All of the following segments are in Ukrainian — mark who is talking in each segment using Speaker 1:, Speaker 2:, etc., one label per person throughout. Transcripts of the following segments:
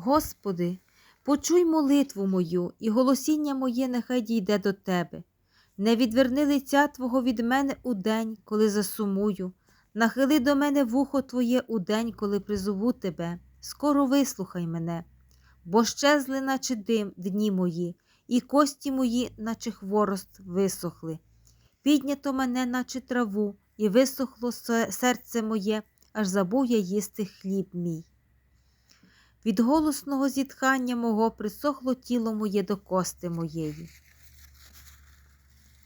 Speaker 1: Господи, почуй молитву мою, і голосіння моє нехай дійде до Тебе. Не відверни лиця Твого від мене у день, коли засумую. Нахили до мене вухо Твоє у день, коли призову Тебе. Скоро вислухай мене, бо щезли, наче дим, дні мої, і кості мої, наче хворост, висохли. Піднято мене, наче траву, і висохло серце моє, аж забув я їсти хліб мій. Від голосного зітхання мого присохло тіло моє до кости моєї.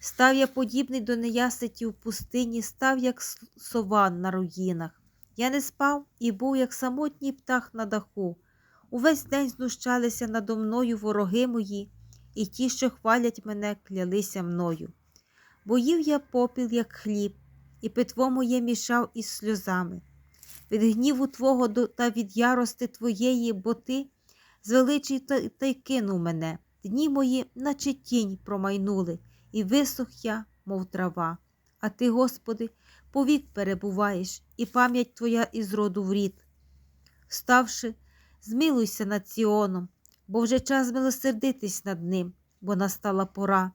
Speaker 1: Став я подібний до неяситі в пустині, став, як с- сова на руїнах. Я не спав і був, як самотній птах на даху. Увесь день знущалися надо мною вороги мої, і ті, що хвалять мене, клялися мною. Бо їв я попіл, як хліб, і питво моє мішав із сльозами. Від гніву Твого та від ярости Твоєї, бо Ти звеличий та, й кинув мене. Дні мої, наче тінь, промайнули, і висох я, мов трава. А ти, Господи, повік перебуваєш, і пам'ять Твоя із роду в рід. Вставши, змилуйся над Сіоном, бо вже час милосердитись над ним, бо настала пора.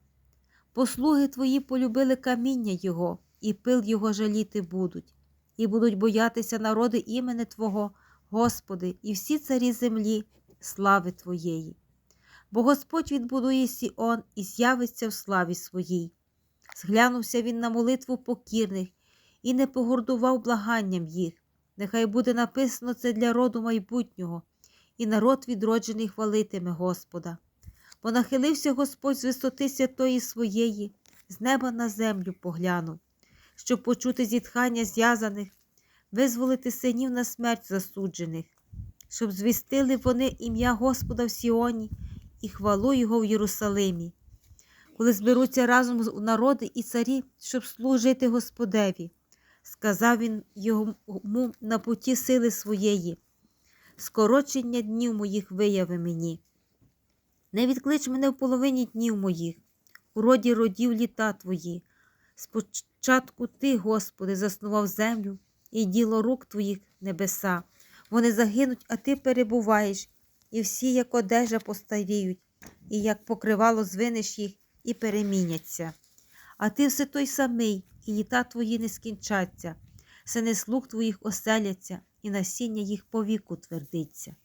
Speaker 1: Послуги Твої полюбили каміння Його, і пил Його жаліти будуть, і будуть боятися народи імени Твого, Господи, і всі царі землі, слави Твоєї. Бо Господь відбудує Сіон і з'явиться в славі своїй. Зглянувся він на молитву покірних і не погордував благанням їх. Нехай буде написано це для роду майбутнього, і народ відроджений хвалитиме Господа. Бо нахилився Господь з висоти святої своєї, з неба на землю поглянув, щоб почути зітхання зв'язаних, визволити синів на смерть засуджених, щоб звістили вони ім'я Господа в Сіоні і хвалу Його в Єрусалимі. Коли зберуться разом з- народи і царі, щоб служити Господеві, сказав він йому на путі сили своєї, скорочення днів моїх вияви мені. Не відклич мене в половині днів моїх, у роді родів літа твої. Спочатку ти, Господи, заснував землю і діло рук твоїх небеса. Вони загинуть, а ти перебуваєш, і всі, як одежа, постаріють, і як покривало звинеш їх і переміняться. А ти все той самий, і літа твої не скінчаться, сини слуг твоїх оселяться, і насіння їх повіку твердиться.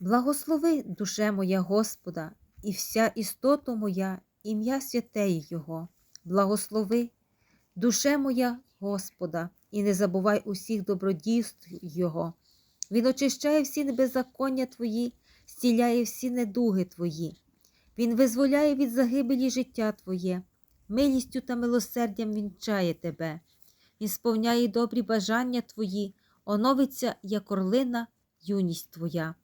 Speaker 1: Благослови, душе моя Господа, і вся істота моя, ім'я святеє Його. Благослови, душе моя Господа, і не забувай усіх добродійств Його. Він очищає всі беззаконня Твої, зціляє всі недуги Твої. Він визволяє від загибелі життя Твоє, милістю та милосердям вінчає Тебе. Він сповняє добрі бажання Твої, оновиться, як орлина, юність Твоя.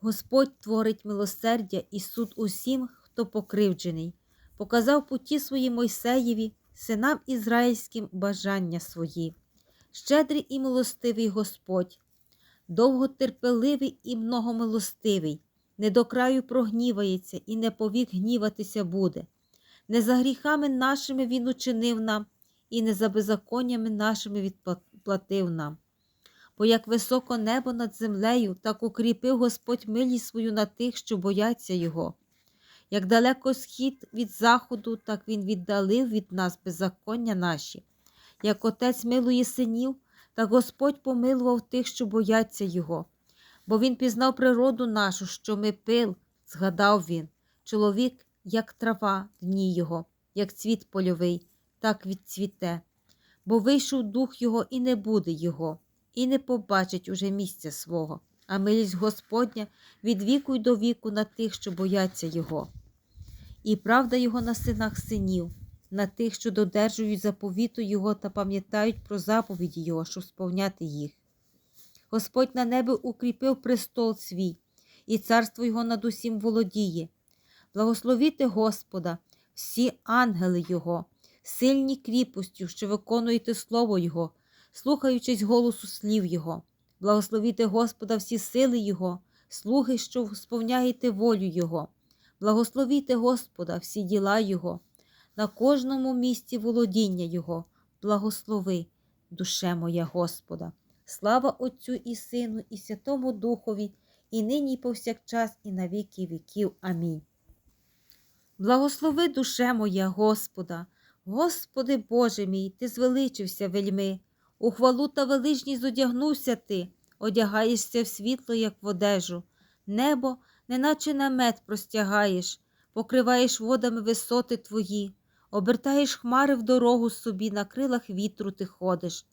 Speaker 1: Господь творить милосердя і суд усім, хто покривджений, показав путі свої Мойсеєві, синам ізраїльським бажання свої. Щедрий і милостивий Господь, довготерпеливий і многомилостивий, не до краю прогнівається і не повік гніватися буде. Не за гріхами нашими Він учинив нам, і не за беззаконнями нашими відплатив нам. Бо як високо небо над землею, так укріпив Господь милість свою на тих, що бояться Його. Як далеко схід від заходу, так Він віддалив від нас беззаконня наші. Як отець милує синів, так Господь помилував тих, що бояться Його. Бо Він пізнав природу нашу, що ми пил, згадав він. Чоловік, як трава, дні його, як цвіт польовий, так відцвіте. Бо вийшов дух його і не буде його, і не побачить уже місця свого, а милість Господня від віку й до віку на тих, що бояться Його. І правда Його на синах синів, на тих, що додержують заповіту Його та пам'ятають про заповіді Його, щоб сповняти їх. Господь на небі укріпив престол свій, і царство Його над усім володіє. Благословіте Господа, всі ангели Його, сильні кріпостю, що виконуєте Слово Його, слухаючись голосу слів Його. Благословіте Господа всі сили Його, слуги, що сповняєте волю Його. Благословіте Господа всі діла Його, на кожному місці володіння Його. Благослови, душе моя Господа. Слава Отцю і Сину, і Святому Духові, і нині, і повсякчас, і на віки віків. Амінь. Благослови душе моя Господа, Господи Боже мій, Ти звеличився вельми, у хвалу та величність одягнувся ти, одягаєшся в світло, як в одежу, небо, неначе намет простягаєш, покриваєш водами висоти твої, обертаєш хмари в дорогу собі, на крилах вітру ти ходиш,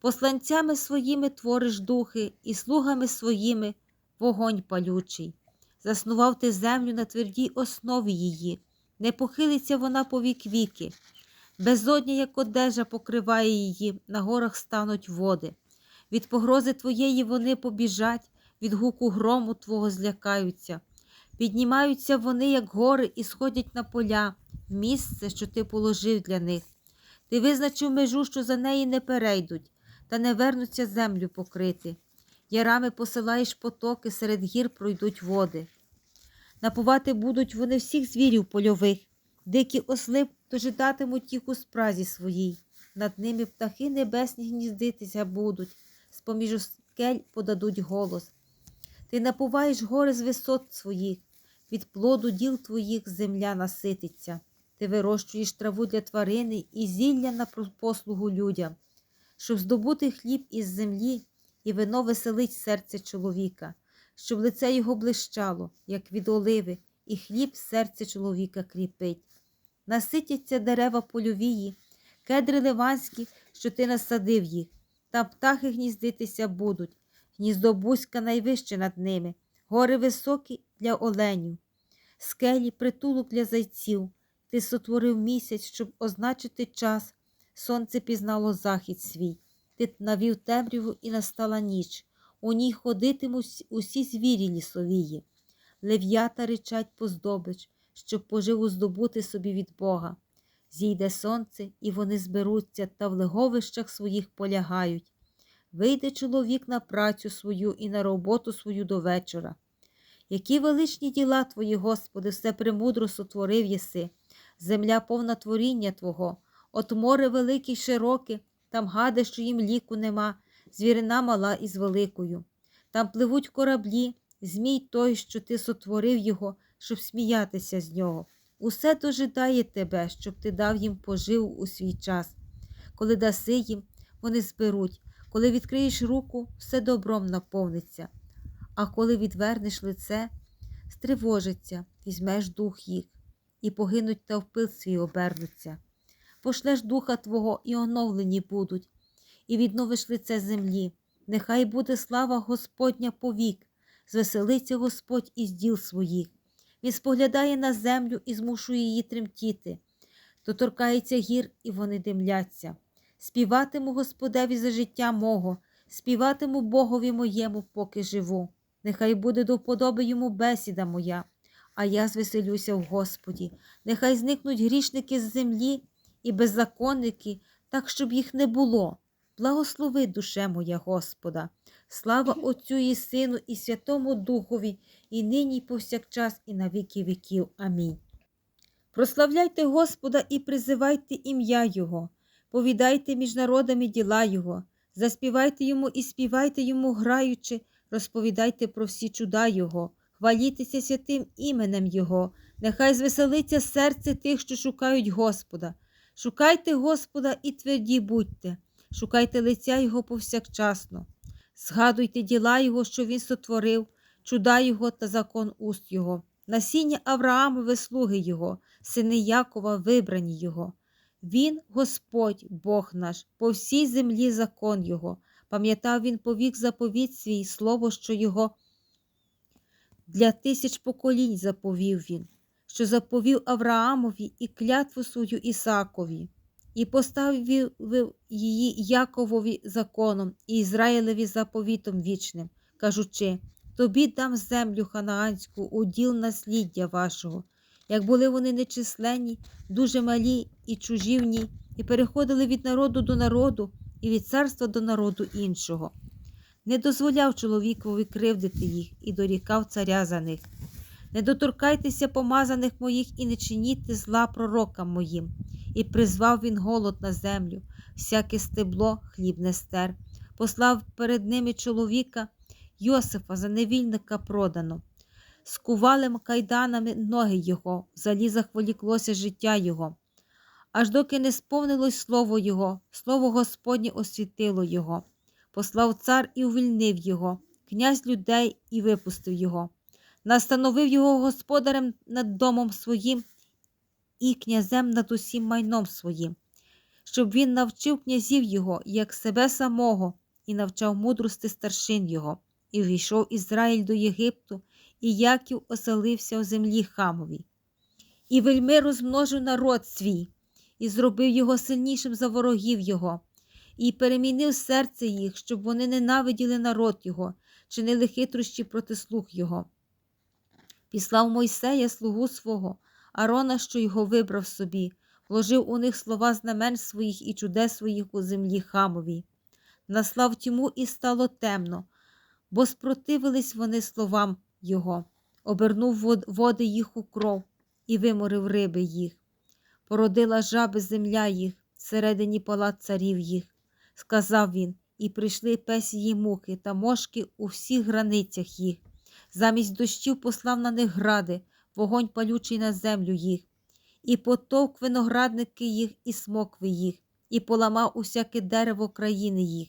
Speaker 1: посланцями своїми твориш духи, і слугами своїми вогонь палючий. Заснував ти землю на твердій основі її, не похилиться вона по вік віки. Безодня, як одежа, покриває її, на горах стануть води. Від погрози твоєї вони побіжать, від гуку грому твого злякаються. Піднімаються вони, як гори, і сходять на поля, в місце, що ти положив для них. Ти визначив межу, що за неї не перейдуть, та не вернуться землю покрити. Ярами посилаєш потоки, серед гір пройдуть води. Напувати будуть вони всіх звірів польових, дикі осли дожидатимуть їх у спразі своїй. Над ними птахи небесні гніздитися будуть, з-поміж скель подадуть голос. Ти напуваєш гори з висот своїх, від плоду діл твоїх земля насититься. Ти вирощуєш траву для тварини і зілля на послугу людям, щоб здобути хліб із землі і вино веселить серце чоловіка, щоб лице його блищало, як від оливи, і хліб серце чоловіка кріпить. Наситяться дерева польовії, кедри ливанські, що ти насадив їх, та птахи гніздитися будуть, гніздо бузька найвище над ними, гори високі для оленів, скелі притулок для зайців. Ти сотворив місяць, щоб означити час, сонце пізнало захід свій. Ти навів темряву і настала ніч. У ній ходитимуть усі звірі лісовії. Лев'ята ричать по здобич, щоб поживу здобути собі від Бога. Зійде сонце, і вони зберуться та в леговищах своїх полягають. Вийде чоловік на працю свою і на роботу свою до вечора. Які величні діла твої, Господи, все премудро сотворив єси, земля повна творіння Твого, от море велике й широке, там гади, що їм ліку нема, звірина мала із великою. Там пливуть кораблі, змій той, що ти сотворив його, щоб сміятися з нього. Усе дожидає тебе, щоб ти дав їм поживу у свій час. Коли даси їм, вони зберуть, коли відкриєш руку, все добром наповниться. А коли відвернеш лице, стривожиться, візьмеш дух їх, і погинуть та в пил свій обернуться. Пошлеш духа Твого, і оновлені будуть, і відновиш лице землі. Нехай буде слава Господня повік, звеселиться Господь із діл своїх. Він споглядає на землю і змушує її тремтіти, доторкається гір, і вони димляться. Співатиму Господеві за життя мого, співатиму Богові моєму, поки живу. Нехай буде до вподоби йому бесіда моя, а я звеселюся в Господі. Нехай зникнуть грішники з землі і беззаконники, так, щоб їх не було. Благослови, душе моя Господа, слава Отцю і Сину, і Святому Духові, і нині, і повсякчас, і на віки віків. Амінь. Прославляйте Господа і призивайте ім'я Його, повідайте між народами діла Його, заспівайте йому і співайте йому, граючи, розповідайте про всі чуда Його, хвалітеся святим іменем Його, нехай звеселиться серце тих, що шукають Господа. Шукайте Господа і тверді будьте, шукайте лиця Його повсякчасно, згадуйте діла Його, що Він сотворив, чуда Його та закон уст Його, насіння Авраамове слуги Його, сини Якова, вибрані Його. Він, Господь, Бог наш, по всій землі закон Його. Пам'ятав він повік заповідь свій, слово, що його для тисяч поколінь заповів він, що заповів Авраамові і клятву свою Ісакові, і поставив її Яковові законом і Ізраїлеві заповітом вічним, кажучи Тобі дам землю ханаанську, уділ насліддя вашого. Як були вони нечисленні, дуже малі і чужівні, і переходили від народу до народу і від царства до народу іншого. Не дозволяв чоловікові кривдити їх і дорікав царя за них. Не доторкайтеся помазаних моїх і не чиніть зла пророкам моїм. І призвав він голод на землю, всяке стебло, хліб не стер. послав перед ними чоловіка Йосифа за невільника продано. Скували кайданами ноги його, в залізах воліклося життя його. Аж доки не сповнилось слово Його, слово Господнє освітило Його. Послав цар і увільнив його, князь людей і випустив його, настановив його господарем над домом своїм і князем над усім майном своїм, щоб він навчив князів його, як себе самого, і навчав мудрости старшин його, і війшов Ізраїль до Єгипту, і Яків оселився у землі хамовій. І вельми розмножив народ свій, і зробив його сильнішим за ворогів його, і перемінив серце їх, щоб вони ненавиділи народ його, чинили хитрощі проти слуг його. Післав Мойсея слугу свого, Арона, що його вибрав собі, вложив у них слова знамен своїх і чудес своїх у землі хамовій. Наслав тьму і стало темно, бо спротивились вони словам його, обернув води їх у кров і виморив риби їх. Породила жаби земля їх, всередині палат царів їх. Сказав він, і прийшли песії мухи та мошки у всіх границях їх. Замість дощів послав на них гради, вогонь палючий на землю їх, і потовк виноградники їх, і смокви їх, і поламав усяке дерево країни їх.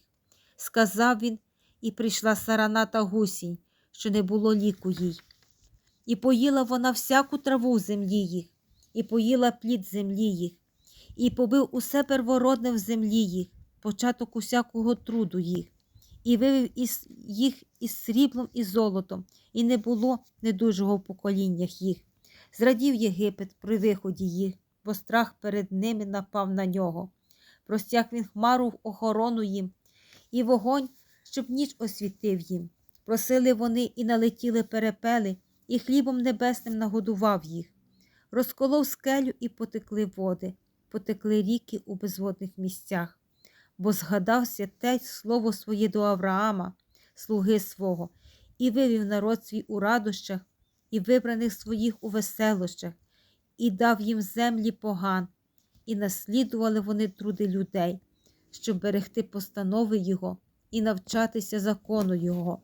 Speaker 1: Сказав він, і прийшла сарана та гусінь, що не було ліку їй. І поїла вона всяку траву землі їх, і поїла плід землі їх, і побив усе первородне в землі їх, початок усякого труду їх, і вивів із їх із сріблом і золотом, і не було недужого в поколіннях їх. Зрадів Єгипет при виході їх, бо страх перед ними напав на нього. Простяг він хмару в охорону їм, і вогонь, щоб ніч освітив їм. Просили вони і налетіли перепели, і хлібом небесним нагодував їх. Розколов скелю і потекли води, потекли ріки у безводних місцях, бо згадався тець слово своє до Авраама, слуги свого, і вивів народ свій у радощах, і вибраних своїх у веселощах, і дав їм землі поган, і наслідували вони труди людей, щоб берегти постанови Його і навчатися закону Його.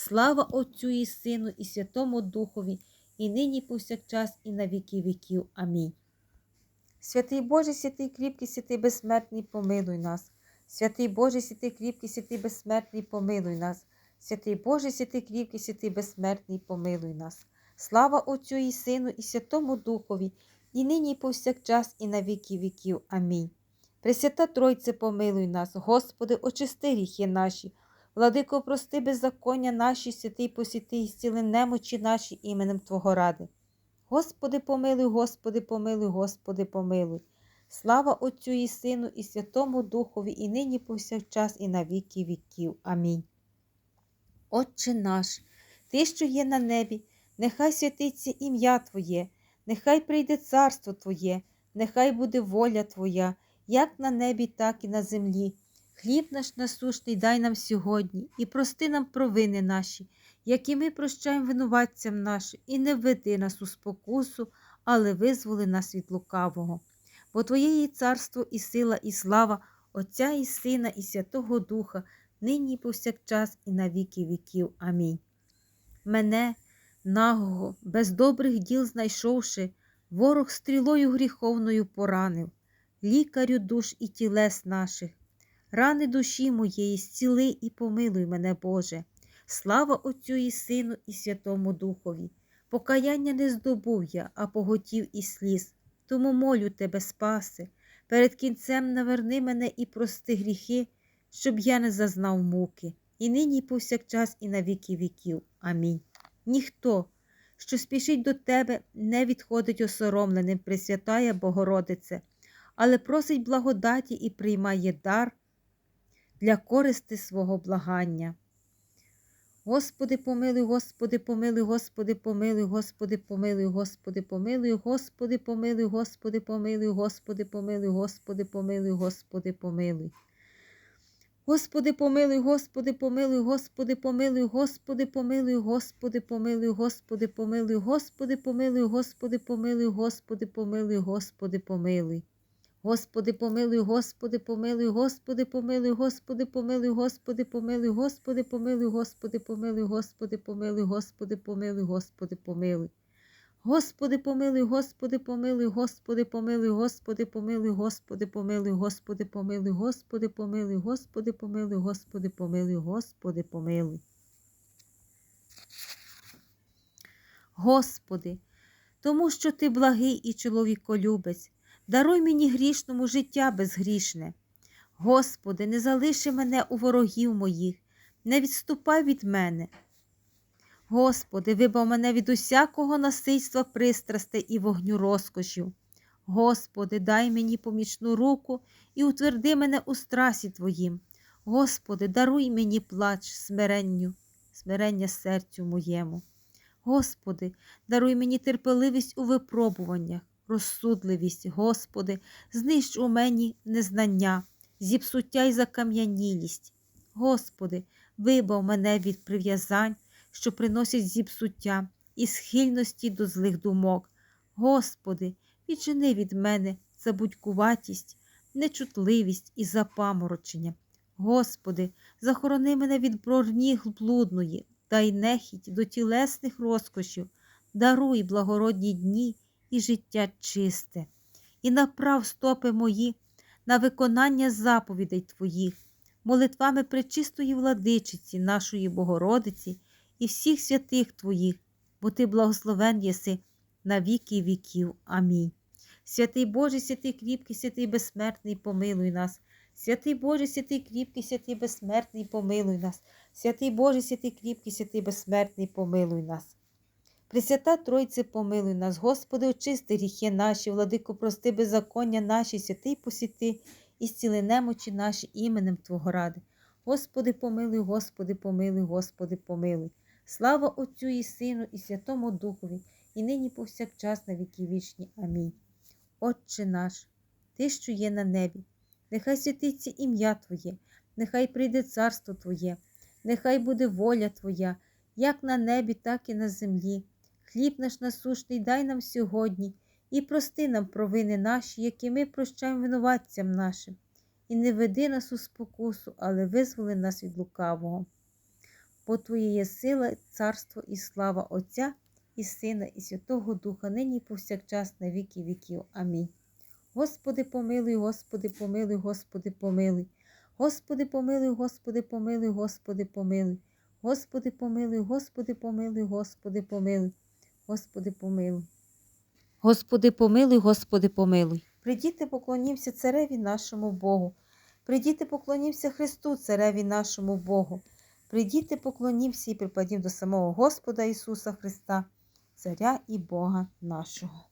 Speaker 1: Слава Отцю і Сину, і Святому Духові, і нині повсякчас, і на віки віків. Амінь. Святий Боже, святий кріпкий, святий безсмертний, помилуй нас. Святий Боже, святий кріпкий, святий безсмертний, помилуй нас. Святий Боже, святий кріпкий, святий безсмертний, помилуй нас. Слава Отцю і Сину, і Святому Духові, і нині, повсякчас, і на віки віків. Амінь. Пресвята Тройце, помилуй нас, Господи, очисти гріхи наші. Владико, прости беззаконня наші, святий посіти, і зціли немочі наші іменем Твого ради. Господи, помилуй, Господи, помилуй, Господи, помилуй. Слава Отцю і Сину, і Святому Духові, і нині повсякчас, і на віки віків. Амінь. Отче наш, Ти, що є на небі, нехай святиться ім'я Твоє, нехай прийде царство Твоє, нехай буде воля Твоя, як на небі, так і на землі. Хліб наш насушний дай нам сьогодні, і прости нам провини наші, які ми прощаємо винуватцям нашим, і не введи нас у спокусу, але визволи нас від лукавого. Бо Твоє є царство і сила, і слава, Отця і Сина, і Святого Духа, нині і повсякчас, і на віки віків. Амінь. Мене, нагого, без добрих діл знайшовши, ворог стрілою гріховною поранив, лікарю душ і тілес наших. Рани душі моєї, зціли і помилуй мене, Боже. Слава Отцю і Сину, і Святому Духові. Покаяння не здобув я, а поготів і сліз. Тому молю тебе, спаси, перед кінцем наверни мене і прости гріхи, щоб я не зазнав муки, і нині, і повсякчас, і на віки віків. Амінь. Ніхто, що спішить до тебе, не відходить осоромленим, Пресвятая Богородице, але просить благодаті і приймає дар для користи свого благання. Господи, помилуй, Господи, помилуй, Господи, помилуй, Господи, помилуй, Господи, помилуй, Господи, помилуй, Господи, помилуй, Господи, помилуй, Господи, помилуй, Господи, помилуй. Господи, помилуй, Господи, помилуй, Господи, помилуй, Господи, помилуй, Господи, помилуй, Господи, помилуй, Господи, помилуй, Господи, помилуй, Господи, помилуй, Господи, помилуй. Господи, помилуй, Господи, помилуй, Господи, помилуй, Господи, помилуй, Господи, помилуй, Господи, помилуй, Господи, помилуй, Господи, помилуй, Господи, помилуй, Господи, помилуй. Господи, помилуй, Господи, помилуй, Господи, помилуй, Господи, помилуй, Господи, помилуй, Господи, помилуй, Господи, помилуй, Господи, помилуй, Господи, помилуй, Господи, помилуй. Господи, тому що Ти благий і чоловіколюбець, даруй мені грішному життя безгрішне. Господи, не залиши мене у ворогів моїх, не відступай від мене. Господи, вибав мене від усякого насильства пристрастей і вогню розкошів. Господи, дай мені помічну руку і утверди мене у страсі Твоїм. Господи, даруй мені плач смиренню, смирення серцю моєму. Господи, даруй мені терпеливість у випробуваннях, розсудливість, Господи, знищ у мені незнання, зіпсуття й закам'янілість. Господи, вибав мене від прив'язань, що приносять зіпсуття і схильності до злих думок. Господи, відчини від мене забудькуватість, нечутливість і запаморочення. Господи, захорони мене від броні блудної, дай нехідь до тілесних розкошів, даруй благородні дні і життя чисте, і направ стопи мої на виконання заповідей Твоїх, молитвами пречистої владичиці, нашої Богородиці і всіх святих Твоїх, бо Ти благословен єси на віки віків. Амінь. Святий Боже, святий кріпкий, святий безсмертний, помилуй нас. Святий Боже, святий кріпкий, святий безсмертний, помилуй нас. Святий Боже, святий кріпкий, святий безсмертний, помилуй нас. Пресвята Тройце, помилуй нас, Господи, очисти гріхи наші, владико, прости беззаконня наші, святий посіти, і зціли немочі наші іменем Твого ради. Господи, помилуй, Господи, помилуй, Господи, помилуй. Слава Отцю і Сину, і Святому Духові, і нині повсякчас на віки вічні. Амінь. Отче наш, Ти, що є на небі, нехай святиться ім'я Твоє, нехай прийде царство Твоє, нехай буде воля Твоя, як на небі, так і на землі. Хліб наш насушний дай нам сьогодні, і прости нам провини наші, які ми прощаємо винуватцям нашим, і не веди нас у спокусу, але визволи нас від лукавого. Бо Твоє є сила, царство і слава Отця і Сина, і Святого Духа, нині і повсякчас на віки віків. Амінь. Господи, помилуй, Господи, помилуй, Господи, помилуй. Господи, помилуй, Господи, помилуй, Господи, помилуй. Господи, помилуй, Господи, помилуй, Господи, помилуй. Господи, помилуй. Господи, помилуй, Господи, помилуй. Придіти, поклонімся цареві нашому Богу. Придіти, поклонімся Христу, цареві нашому Богу. Придіти, поклонімся і припадім до самого Господа Ісуса Христа, Царя і Бога нашого.